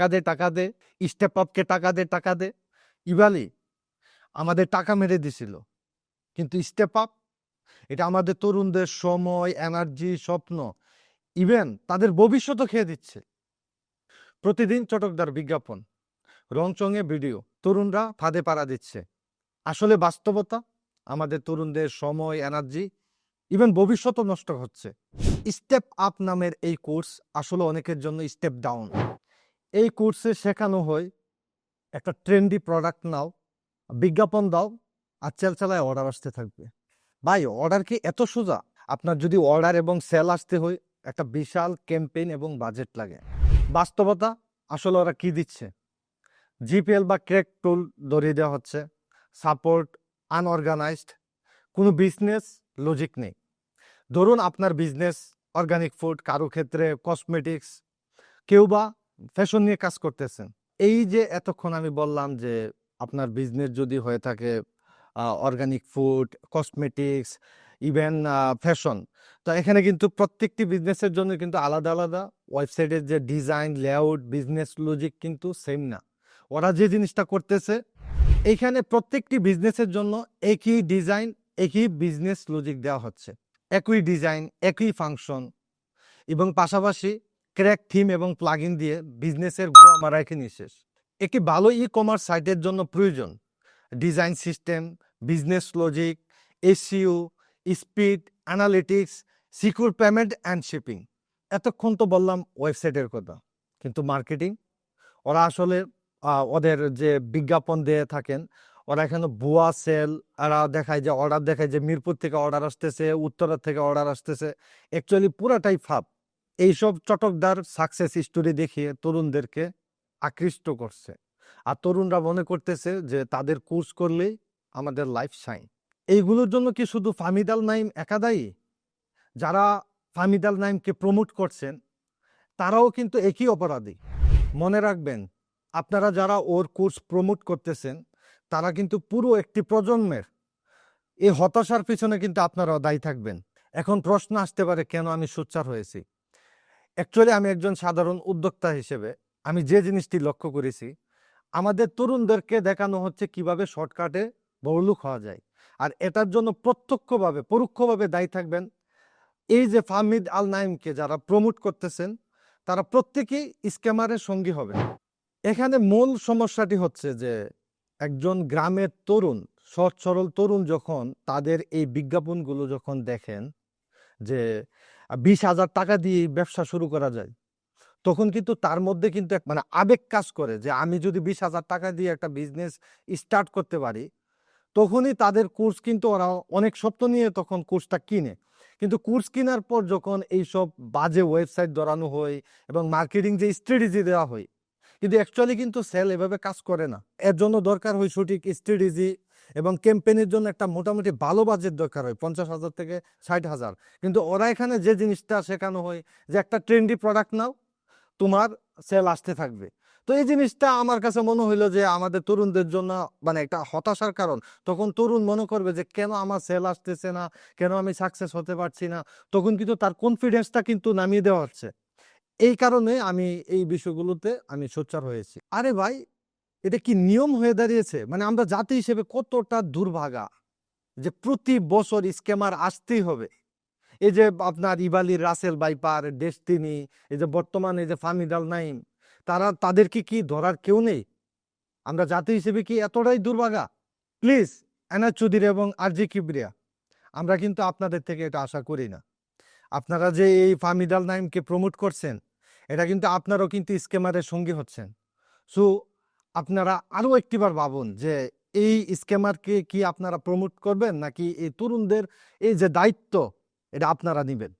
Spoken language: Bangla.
টাকা দে টাকা দে স্টেপ আপকে টাকা দে টাকা দে। ইভালি আমাদের টাকা মেরে দিছিল, কিন্তু স্টেপ আপ এটা আমাদের তরুণদের সময় এনার্জি স্বপ্ন ইভেন তাদের ভবিষ্যতও খেয়ে দিচ্ছে। প্রতিদিন চটকদার বিজ্ঞাপন, রংচঙে ভিডিও, তরুণরা ফাঁদে পাড়া দিচ্ছে। আসলে বাস্তবতা আমাদের তরুণদের সময় এনার্জি ইভেন ভবিষ্যতও নষ্ট হচ্ছে। স্টেপ আপ নামের এই কোর্স আসলে অনেকের জন্য স্টেপ ডাউন এই কোর্সে শেখানো হয়, একটা ট্রেন্ডি প্রোডাক্ট নাও, বিজ্ঞাপন দাও, আর চালায় অর্ডার আসতে থাকবে। ভাই অর্ডার কি এত সোজা? আপনার যদি অর্ডার এবং সেল আসতে হয়, একটা বিশাল ক্যাম্পেইন এবং বাজেট লাগে। বাস্তবতা, আসলে ওরা কি দিচ্ছে? জিপিএল বা ক্রেক টুল ধরিয়ে দেওয়া হচ্ছে। সাপোর্ট আনঅর্গানাইজড কোনো বিজনেস লজিক নেই। ধরুন আপনার বিজনেস অর্গানিক ফুড কারও ক্ষেত্রে কসমেটিক্স কেউ বা ফ্যাশন নিয়ে কাজ করতেছেন। এই যে এতক্ষণ আমি বললাম যে আপনার বিজনেস যদি হয়ে থাকে organic food cosmetics even fashion তো এখানে কিন্তু প্রত্যেকটি বিজনেসের জন্য কিন্তু আলাদা আলাদা। ওয়েবসাইটের যে ডিজাইন লেআউট বিজনেস লজিক কিন্তু সেম না। ওরা যে জিনিসটা করতেছে এইখানে প্রত্যেকটি বিজনেসের জন্য একই ডিজাইন একই বিজনেস লজিক দেওয়া হচ্ছে। একই ডিজাইন একই ফাংশন এবং পাশাপাশি ক্র্যাক থিম এবং প্লাগইন দিয়ে বিজনেসের গোয়া মারা এখানে শেষ একটি ভালো ই কমার্স সাইটের জন্য প্রয়োজন। Design system business logic SEO speed analytics secure payment and shipping এতক্ষণ তো বললাম ওয়েবসাইটের কথা, কিন্তু মার্কেটিং ওরা আসলে ওদের যে বিজ্ঞাপন দিয়ে থাকেন, ওরা এখানে ভুয়া সেল এরা দেখায় যে অর্ডার দেখায় যে, মিরপুর থেকে অর্ডার আসতেছে উত্তরের থেকে অর্ডার আসতেছে। অ্যাকচুয়ালি পুরাটাই ফাপ। এইসব চটকদার সাকসেস স্টোরি দেখিয়ে তরুণদেরকে আকৃষ্ট করছে। আর তরুণরা মনে করতেছে যে তাদের কোর্স করলেই আমাদের লাইফ সাইন এইগুলোর জন্য কি শুধু ফামিদাল নাইম একাদায়ী যারা ফামিদাল নাইমকে প্রমোট করছেন, তারাও কিন্তু একই অপরাধী। মনে রাখবেন, আপনারা যারা ওর কোর্স প্রমোট করতেছেন, তারা কিন্তু পুরো একটি প্রজন্মের। এই হতাশার পিছনে কিন্তু আপনারা দায়ী থাকবেন। এখন প্রশ্ন আসতে পারে, কেন আমি সোচ্চার হয়েছি? অ্যাকচুয়ালি আমি একজন সাধারণ উদ্যোক্তা হিসেবে আমি যে জিনিসটি লক্ষ্য করেছি, আমাদের তরুণদেরকে দেখানো হচ্ছে কীভাবে শর্টকাটে বড়লুক হওয়া যায়। আর এটার জন্য প্রত্যক্ষভাবে, পরোক্ষভাবে দায়ী থাকবেন এই যে ফাহমিদ আল নাইমকে যারা প্রমোট করতেছেন, তারা প্রত্যেকেই স্ক্যামারের সঙ্গী হবে। এখানে মূল সমস্যাটি হচ্ছে যে একজন গ্রামের তরুণ সৎ সরল তরুণ যখন তাদের এই বিজ্ঞাপনগুলো যখন দেখেন যে বিশ হাজার টাকা দিয়ে ব্যবসা শুরু করা যায়। তখন কিন্তু তার মধ্যে কিন্তু এক মানে আবেগ কাজ করে যে, আমি যদি বিশ হাজার টাকা দিয়ে একটা বিজনেস স্টার্ট করতে পারি, তখনই তাদের কোর্স কিন্তু ওরা অনেক স্বপ্ন নিয়ে তখন কোর্সটা কিনে। কিন্তু কোর্স কেনার পর যখন এইসব বাজে ওয়েবসাইট ধরানো হয় এবং মার্কেটিং যে স্ট্র্যাটেজি দেওয়া হয়, কিন্তু অ্যাকচুয়ালি কিন্তু সেল এভাবে কাজ করে না। এর জন্য দরকার হয় সঠিক স্ট্র্যাটেজি এবং ক্যাম্পেইনের জন্য একটা মোটামুটি ভালো বাজেট দরকার হয়, পঞ্চাশ হাজার থেকে ষাট হাজার। কিন্তু ওরা এখানে যে জিনিসটা শেখানো হয় যে একটা ট্রেন্ডি প্রোডাক্ট নাও, তোমার সেল আসতে থাকবে। তো এই জিনিসটা আমার কাছে মনে হইল যে আমাদের তরুণদের জন্য মানে একটা হতাশার কারণ। তখন তরুণ মনে করবে যে কেন আমার সেল আসতেছে না, কেন আমি সাকসেস হতে পারছি না? তখন কিন্তু তার কনফিডেন্সটা কিন্তু নামিয়ে দেওয়া হচ্ছে। এই কারণে আমি এই বিষয়গুলোতে আমি সোচ্চার হয়েছি। আরে ভাই এটা কি নিয়ম হয়ে দাঁড়িয়েছে? মানে আমরা জাতি হিসেবে কতটা দুর্ভাগা যে প্রতি বছর স্ক্যামার আসতেই হবে। এই যে আপনার ইবালির রাসেল বাইপার ডেস্টিনি, এই যে বর্তমানে যে ফামিদাল নাইম, তারা, তাদেরকে কি ধরার কেউ নেই? আমরা জাতি হিসেবে কি এতটাই দুর্ভাগা? প্লিজ এনার চৌধুরী এবং আর জি কিবরিয়া, আমরা কিন্তু আপনাদের থেকে এটা আশা করি না। আপনারা যে এই ফামিদাল নাইমকে প্রমোট করছেন, এটা কিন্তু আপনারও কিন্তু স্কেমারের সঙ্গী হচ্ছেন। সো আপনারা আরও একটিবার ভাবুন যে এই স্ক্যামারকে কি আপনারা প্রমোট করবেন? নাকি এই তরুণদের এই যে দায়িত্ব, এটা আপনারা নেবেন?